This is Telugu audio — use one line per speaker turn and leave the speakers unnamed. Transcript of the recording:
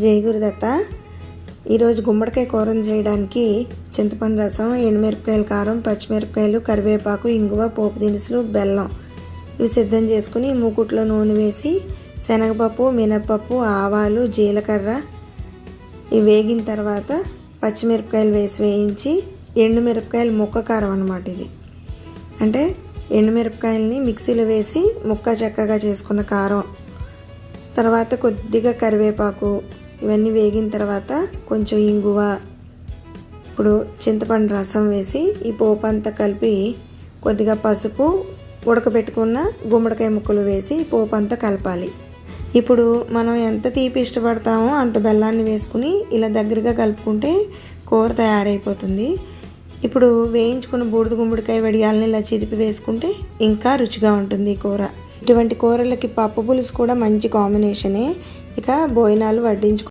జై గురుదత్త. ఈరోజు గుమ్మడికాయ కూరను చేయడానికి చింతపండు రసం ఎండుమిరపకాయల కారం పచ్చిమిరపకాయలు కరివేపాకు ఇంగువ పోపు దినుసులు బెల్లం ఇవి సిద్ధం చేసుకుని మూకుట్లో నూనె వేసి శనగపప్పు మినప్పప్పు ఆవాలు జీలకర్ర ఇవి వేగిన తర్వాత పచ్చిమిరపకాయలు వేసి వేయించి ఎండుమిరపకాయలు ముక్క కారం అనమాట ఇది. అంటే ఎండుమిరపకాయలని మిక్సీలో వేసి ముక్క చక్కగా చేసుకున్న కారం. తర్వాత కొద్దిగా కరివేపాకు ఇవన్నీ వేగిన తర్వాత కొంచెం ఇంగువ ఇప్పుడు చింతపండు రసం వేసి ఈ పోపు అంతా కలిపి కొద్దిగా పసుపు ఉడకబెట్టుకున్న గుమ్మడికాయ ముక్కలు వేసి పోపు అంతా కలపాలి. ఇప్పుడు మనం ఎంత తీపి ఇష్టపడతామో అంత బెల్లాన్ని వేసుకుని ఇలా దగ్గరగా కలుపుకుంటే కూర తయారైపోతుంది. ఇప్పుడు వేయించుకున్న బూడిద గుమ్మడికాయ వడియాలని ఇలా చిదిపి వేసుకుంటే ఇంకా రుచిగా ఉంటుంది ఈ కూర. ఇటువంటి కూరలకి పప్పు పులుసు కూడా మంచి కాంబినేషనే ఇక భోజనాలు వడ్డించుకు